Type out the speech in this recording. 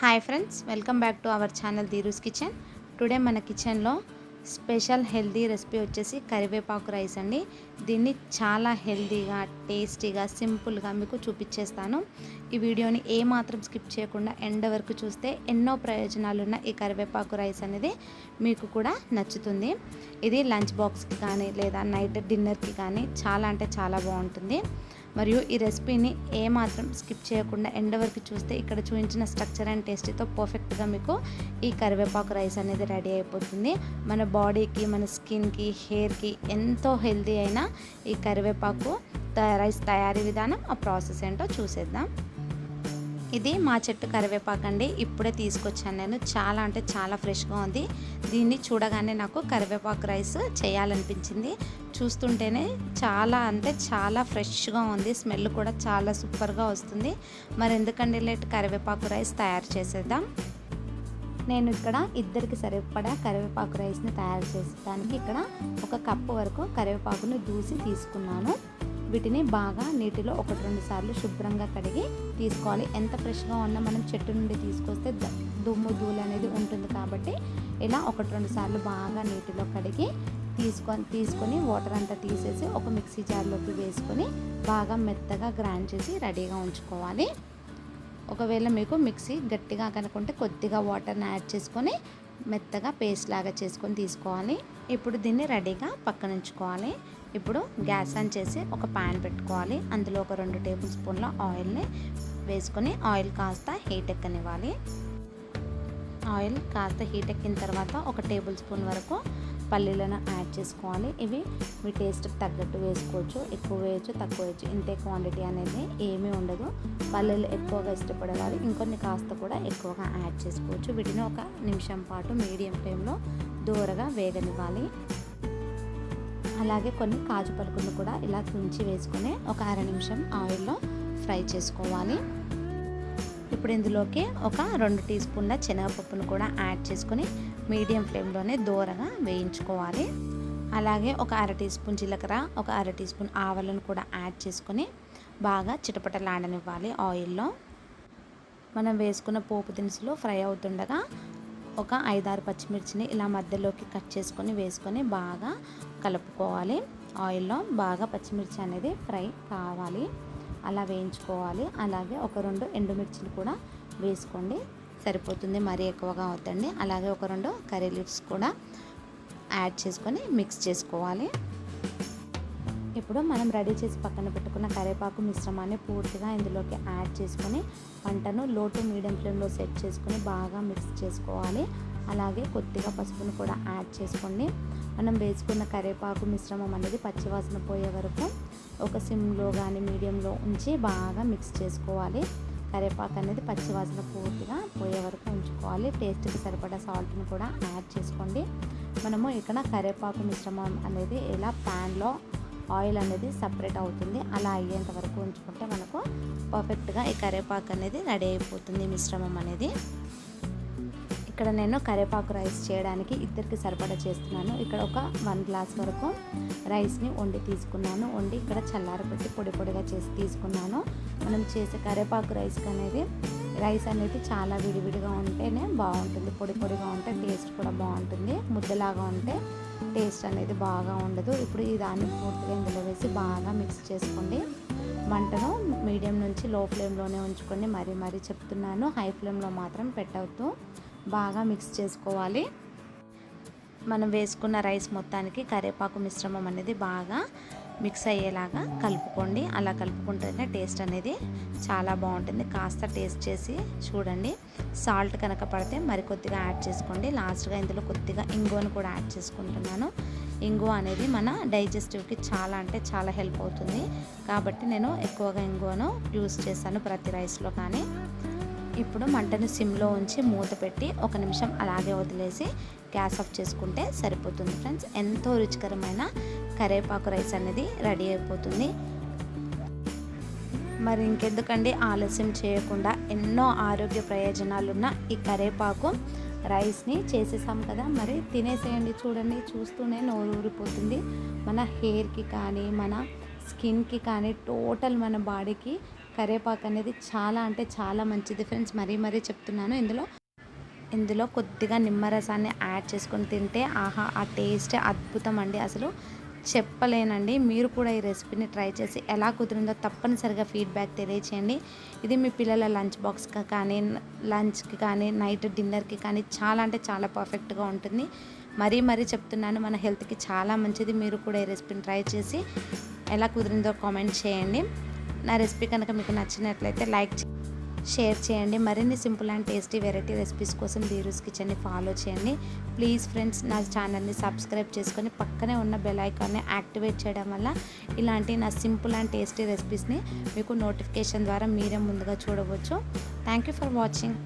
Hi friends welcome back to our channel Dheeru's kitchen today మన కిచెన్లో special healthy recipe వచ్చేసి కరివేపాకు rice అండి. దీన్ని చాలా హెల్దీగా టేస్టీగా సింపుల్గా మీకు చూపించేస్తాను. ఈ వీడియోని ఏ మాత్రం స్కిప్ చేయకుండా ఎండ వరకు చూస్తే ఎన్నో ప్రయోజనాలున్న ఈ కరివేపాకు రైస్ అనేది మీకు కూడా నచ్చుతుంది. ఇది లంచ్ బాక్స్కి కానీ లేదా నైట్ డిన్నర్కి కానీ చాలా అంటే చాలా బాగుంటుంది. మరియు ఈ రెసిపీని ఏమాత్రం స్కిప్ చేయకుండా ఎండ్ వరకు చూస్తే ఇక్కడ చూపించిన స్ట్రక్చర్ అండ్ టేస్టీతో పర్ఫెక్ట్గా మీకు ఈ కరివేపాకు రైస్ అనేది రెడీ అయిపోతుంది. మన బాడీకి మన స్కిన్కి హెయిర్కి ఎంతో హెల్దీ అయిన ఈ కరివేపాకు రైస్ తయారీ విధానం ఆ ప్రాసెస్ ఏంటో చూసేద్దాం. ఇది మా చెట్టు కరివేపాకు అండి. ఇప్పుడే తీసుకొచ్చాను నేను. చాలా అంటే చాలా ఫ్రెష్గా ఉంది. దీన్ని చూడగానే నాకు కరివేపాకు రైస్ చేయాలనిపించింది. చూస్తుంటేనే చాలా అంటే చాలా ఫ్రెష్గా ఉంది. స్మెల్ కూడా చాలా సూపర్గా వస్తుంది. మరి ఎందుకండి లేట్ కరివేపాకు రైస్ తయారు చేసేద్దాం? నేను ఇక్కడ ఇద్దరికి సరిపడా కరివేపాకు రైస్ని తయారు చేసేదానికి ఇక్కడ ఒక కప్పు వరకు కరివేపాకుని దూసి తీసుకున్నాను. వీటిని బాగా నీటిలో ఒకటి రెండు సార్లు శుభ్రంగా కడిగి తీసుకోవాలి. ఎంత ఫ్రెష్గా ఉన్నా మనం చెట్టు నుండి తీసుకొస్తే దుమ్ము ధూళి అనేది ఉంటుంది కాబట్టి ఇలా ఒకటి రెండు సార్లు బాగా నీటిలో కడిగి తీసుకొని తీసుకొని వాటర్ అంతా తీసేసి ఒక మిక్సీ జార్లోకి వేసుకొని బాగా మెత్తగా గ్రైండ్ చేసి రెడీగా ఉంచుకోవాలి. ఒకవేళ మీకు మిక్సీ గట్టిగా కనుకుంటే కొద్దిగా వాటర్ని యాడ్ చేసుకొని మెత్తగా పేస్ట్ లాగా చేసుకొని తీసుకోవాలి. ఇప్పుడు దీన్ని రెడీగా పక్కన ఉంచుకోవాలి. ఇప్పుడు గ్యాస్ ఆన్ చేసి ఒక ప్యాన్ పెట్టుకోవాలి. అందులో ఒక రెండు టేబుల్ స్పూన్ల ఆయిల్ని వేసుకొని ఆయిల్ కాస్త హీట్ ఎక్కనివ్వాలి. ఆయిల్ కాస్త హీట్ ఎక్కిన తర్వాత ఒక టేబుల్ స్పూన్ వరకు పల్లీలను యాడ్ చేసుకోవాలి. ఇవి మీ టేస్ట్కి తగ్గట్టు వేసుకోవచ్చు ఎక్కువ వేయచ్చు తక్కువ వేయచ్చు. ఇంతే క్వాంటిటీ అనేది ఏమీ ఉండదు. పల్లీలు ఎక్కువగా ఇష్టపడేవారు ఇంకొన్ని కాస్త కూడా ఎక్కువగా యాడ్ చేసుకోవచ్చు. వీటిని ఒక నిమిషం పాటు మీడియం ఫ్లేమ్లో దూరగా వేగనివ్వాలి. అలాగే కొన్ని కాజు పలుకులు కూడా ఇలా తుంచి వేసుకొని ఒక అర నిమిషం ఆయిల్లో ఫ్రై చేసుకోవాలి. ఇప్పుడు ఇందులోకి ఒక రెండు టీ స్పూన్ల శనగపప్పును కూడా యాడ్ చేసుకొని మీడియం ఫ్లేమ్లోనే దూరగా వేయించుకోవాలి. అలాగే ఒక అర టీ స్పూన్ జీలకర్ర ఒక అర టీ స్పూన్ ఆవాలను కూడా యాడ్ చేసుకొని బాగా చిటపటలాడనివ్వాలి ఆయిల్లో. మనం వేసుకున్న పోపు దినుసులు ఫ్రై అవుతుండగా ఒక ఐదారు పచ్చిమిర్చిని ఇలా మధ్యలోకి కట్ చేసుకొని వేసుకొని బాగా కలుపుకోవాలి. ఆయిల్లో బాగా పచ్చిమిర్చి అనేది ఫ్రై కావాలి. అలా వేయించుకోవాలి. అలాగే ఒక రెండు ఎండుమిర్చిని కూడా వేసుకోండి. సరిపోతుంది. మరీ ఎక్కువగా అవుతండి అలాగే ఒక రెండు కర్రీ లీవ్స్ కూడా యాడ్ చేసుకొని మిక్స్ చేసుకోవాలి. ఇప్పుడు మనం రెడీ చేసి పక్కన పెట్టుకున్న కరివేపాకు మిశ్రమాన్ని పూర్తిగా ఇందులోకి యాడ్ చేసుకొని పంటను లో టు మీడియం ఫ్లేమ్లో సెట్ చేసుకొని బాగా మిక్స్ చేసుకోవాలి. అలాగే కొద్దిగా పసుపును కూడా యాడ్ చేసుకోండి. మనం వేసుకున్న కరివేపాకు మిశ్రమం అనేది పచ్చివాసన పోయే వరకు ఒక సిమ్లో కానీ మీడియంలో ఉంచి బాగా మిక్స్ చేసుకోవాలి. కరివేపాకు అనేది పచ్చివాసన పూర్తిగా పోయే వరకు ఉంచుకోవాలి. టేస్ట్కి సరిపడా సాల్ట్ని కూడా యాడ్ చేసుకోండి. మనము ఇక్కడ కరివేపాకు మిశ్రమం అనేది ఇలా ప్యాన్లో ఆయిల్ అనేది సపరేట్ అవుతుంది. అలా అయ్యేంత వరకు ఉంచుకుంటే మనకు పర్ఫెక్ట్గా ఈ కరివేపాకు అనేది రెడీ అయిపోతుంది మిశ్రమం అనేది. ఇక్కడ నేను కరివేపాకు రైస్ చేయడానికి ఇద్దరికి సరిపడా చేస్తున్నాను. ఇక్కడ ఒక వన్ గ్లాస్ వరకు రైస్ని వండి తీసుకున్నాను. వండి ఇక్కడ చల్లారబెట్టి పొడి పొడిగా చేసి తీసుకున్నాను. మనం చేసే కరివేపాకు రైస్ అనేది రైస్ అనేది చాలా విడివిడిగా ఉంటేనే బాగుంటుంది. పొడి పొడిగా ఉంటే టేస్ట్ కూడా బాగుంటుంది. ముద్దలాగా ఉంటే టేస్ట్ అనేది బాగా ఉండదు. ఇప్పుడు ఈ దాన్ని పూర్తిగా ఇందులో వేసి బాగా మిక్స్ చేసుకోండి. మంటను మీడియం నుంచి లో ఫ్లేమ్లోనే ఉంచుకొని మరీ మరీ చెప్తున్నాను. హై ఫ్లేమ్లో మాత్రం పెట్టవద్దు. బాగా మిక్స్ చేసుకోవాలి. మనం వేసుకున్న రైస్ మొత్తానికి కరివేపాకు మిశ్రమం అనేది బాగా మిక్స్ అయ్యేలాగా కలుపుకోండి. అలా కలుపుకుంటేనే టేస్ట్ అనేది చాలా బాగుంటుంది. కాస్త టేస్ట్ చేసి చూడండి. సాల్ట్ కనుక పడితే మరి కొద్దిగా యాడ్ చేసుకోండి. లాస్ట్గా ఇందులో కొద్దిగా ఇంగువను కూడా యాడ్ చేసుకుంటున్నాను. ఇంగువ అనేది మన డైజెస్టివ్కి చాలా అంటే చాలా హెల్ప్ అవుతుంది. కాబట్టి నేను ఎక్కువగా ఇంగువను యూస్ చేశాను ప్రతి రైస్లో కానీ. ఇప్పుడు మంటను సిమ్లో ఉంచి మూత పెట్టి ఒక నిమిషం అలాగే వదిలేసి గ్యాస్ ఆఫ్ చేసుకుంటే సరిపోతుంది ఫ్రెండ్స్. ఎంతో రుచికరమైన కరేపాకు రైస్ అనేది రెడీ అయిపోతుంది. మరి ఇంకెందుకండి ఆలస్యం చేయకుండా ఎన్నో ఆరోగ్య ప్రయోజనాలున్న ఈ కరేపాకు రైస్ని చేసేసాం కదా. మరి తినేసేయండి చూడండి చూస్తూనే నోరు ఊరిపోతుంది. మన హెయిర్కి కానీ మన స్కిన్కి కానీ టోటల్ మన బాడీకి కరివేపాకు అనేది చాలా అంటే చాలా మంచిది ఫ్రెండ్స్ మరీ మరీ చెప్తున్నాను. ఇందులో ఇందులో కొద్దిగా నిమ్మరసాన్ని యాడ్ చేసుకొని తింటే ఆహా ఆ టేస్ట్ అద్భుతం అండి. అసలు చెప్పలేనండి. మీరు కూడా ఈ రెసిపీని ట్రై చేసి ఎలా కుదిరిందో తప్పనిసరిగా ఫీడ్బ్యాక్ తెలియచేయండి. ఇది మీ పిల్లల లంచ్ బాక్స్కి కానీ లంచ్కి కానీ నైట్ డిన్నర్కి కానీ చాలా అంటే చాలా పర్ఫెక్ట్గా ఉంటుంది. మరీ మరీ చెప్తున్నాను మన హెల్త్కి చాలా మంచిది. మీరు కూడా ఈ రెసిపీని ట్రై చేసి ఎలా కుదిరిందో కామెంట్ చేయండి. నా రెసిపీ కనుక మీకు నచ్చినట్లయితే లైక్ షేర్ చేయండి. మరిన్ని simple and tasty variety recipes కోసం బీరూస్ కిచెన్ని ఫాలో చేయండి. ప్లీజ్ ఫ్రెండ్స్ నా ఛానల్ని సబ్స్క్రైబ్ చేసుకొని పక్కనే ఉన్న బెల్ ఐకాన్ని యాక్టివేట్ చేయడం వల్ల ఇలాంటి నా సింపుల్ అండ్ టేస్టీ రెసిపీస్ని మీకు నోటిఫికేషన్ ద్వారా మీరే ముందుగా చూడవచ్చు. Thank you for watching.